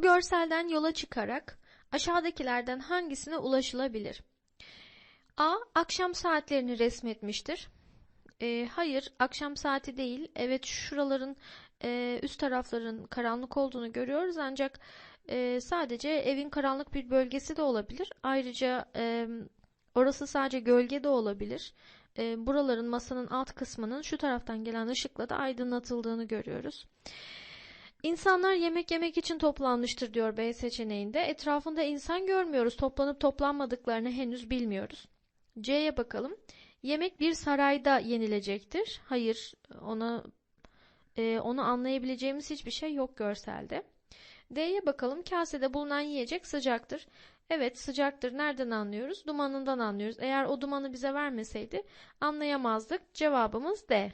Bu görselden yola çıkarak aşağıdakilerden hangisine ulaşılabilir? A. Akşam saatlerini resmetmiştir. E, hayır, akşam saati değil. Evet, şuraların e, üst tarafların karanlık olduğunu görüyoruz ancak e, sadece evin karanlık bir bölgesi de olabilir. Ayrıca e, orası sadece gölge de olabilir. E, buraların masanın alt kısmının şu taraftan gelen ışıkla da aydınlatıldığını görüyoruz. İnsanlar yemek yemek için toplanmıştır diyor B seçeneğinde. Etrafında insan görmüyoruz. Toplanıp toplanmadıklarını henüz bilmiyoruz. C'ye bakalım. Yemek bir sarayda yenilecektir. Hayır, ona e, onu anlayabileceğimiz hiçbir şey yok görselde. D'ye bakalım. Kasede bulunan yiyecek sıcaktır. Evet sıcaktır. Nereden anlıyoruz? Dumanından anlıyoruz. Eğer o dumanı bize vermeseydi anlayamazdık. Cevabımız D.